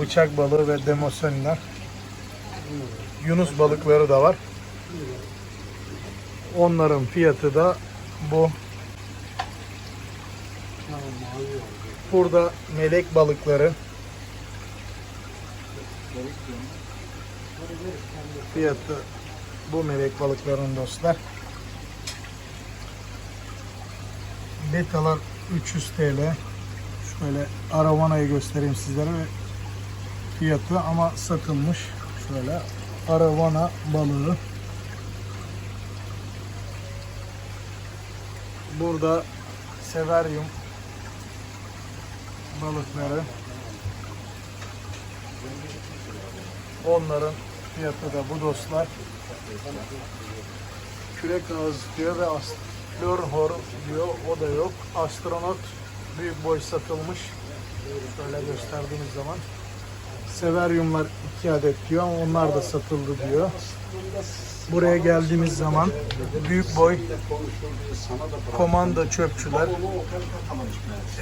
bıçak balığı ve demoseniler. Yunus balıkları da var. Onların fiyatı da bu. Burada melek balıkları. Fiyatı bu melek balıkların dostlar. Betalar 300 TL. Şöyle aravanayı göstereyim sizlere ve fiyatı ama satılmış. Şöyle aravana balığı. Burada severyum balıkları. Onların fiyatı da bu dostlar. Kürek ağızı diyor ve Florhor diyor. O da yok. Astronot büyük boy satılmış. Şöyle gösterdiğimiz zaman. Severyumlar 2 adet diyor ama onlar da satıldı diyor. Buraya geldiğimiz zaman büyük boy komanda çöpçüler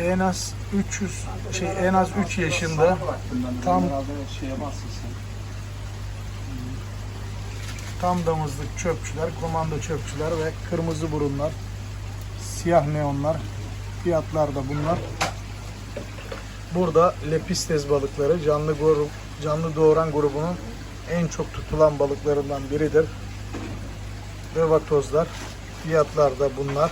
en az 300 şey en az 3 yaşında tam tam damızlık çöpçüler, komando çöpçüler ve kırmızı burunlar, siyah neonlar. Fiyatlar da bunlar. Burada lepistes balıkları canlı grup, canlı doğuran grubunun en çok tutulan balıklarından biridir. Revatozlar. Fiyatlar da bunlar.